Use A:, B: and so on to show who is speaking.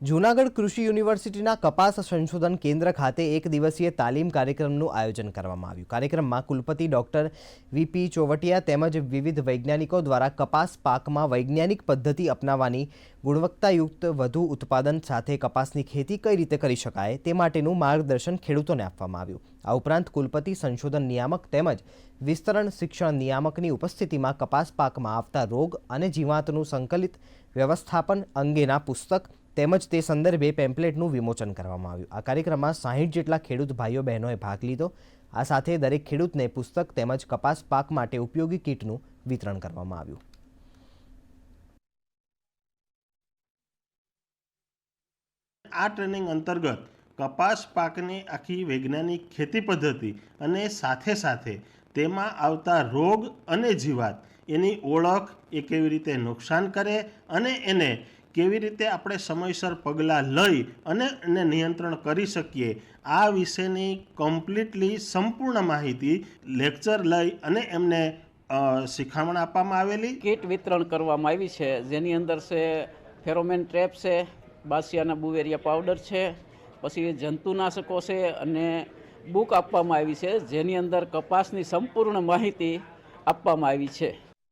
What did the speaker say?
A: જૂનાગઢ કૃષિ યુનિવર્સિટીના કપાસ સંશોધન કેન્દ્ર ખાતે એક દિવસીય તાલીમ કાર્યક્રમનું આયોજન કરવામાં આવ્યું. કાર્યક્રમમાં કુલપતિ ડોક્ટર વીપી ચોવટિયા તેમજ વિવિધ વૈજ્ઞાનિકો દ્વારા કપાસ પાકમાં વૈજ્ઞાનિક પદ્ધતિ અપનાવવાની ગુણવત્તાયુક્ત વધુ ઉત્પાદન સાથે કપાસની ખેતી કઈ રીતે કરી શકાય તે માટેનું માર્ગદર્શન ખેડૂતોને આપવામાં આવ્યું. આ ઉપરાંત કુલપતિ સંશોધન નિયામક તેમજ વિસ્તરણ શિક્ષણ નિયામકની ઉપસ્થિતિમાં કપાસ પાકમાં આવતા રોગ અને જીવાતનું સંકલિત વ્યવસ્થાપન અંગેના પુસ્તક તેમજ તે સંદર્ભે પેમ્પલેટનું વિમોચન કરવામાં આવ્યું. આ કાર્યક્રમમાં સાહીઠ જેટલા ખેડૂત ભાઈઓ બહેનોએ ભાગ લીધો. આ સાથે દરેક ખેડૂતને પુસ્તક તેમજ કપાસ પાક માટે ઉપયોગી કીટનું વિતરણ કરવામાં આવ્યું.
B: આ ટ્રેનિંગ અંતર્ગત કપાસ પાકની આખી વૈજ્ઞાનિક ખેતી પદ્ધતિ અને સાથે સાથે તેમાં આવતા રોગ અને જીવાત એની ઓળખ એ કેવી રીતે નુકસાન કરે અને એને કેવી રીતે આપણે સમયસર પગલાં લઈ અને એને નિયંત્રણ કરી શકીએ? આ વિશેની કમ્પ્લીટલી સંપૂર્ણ માહિતી લેક્ચર લઈ અને એમને શિખામણ આપવામાં આવેલી.
C: કીટ વિતરણ કરવામાં આવી છે. જેની અંદર છે ફેરોમેન ટ્રેપ છે, બાસિયાના બુવેરિયા પાવડર છે, પછી જંતુનાશકો છે અને બુક આપવામાં આવી છે. જેની અંદર કપાસની સંપૂર્ણ માહિતી આપવામાં આવી છે.